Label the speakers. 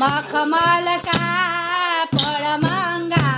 Speaker 1: મખમલ કા ફળ મંગા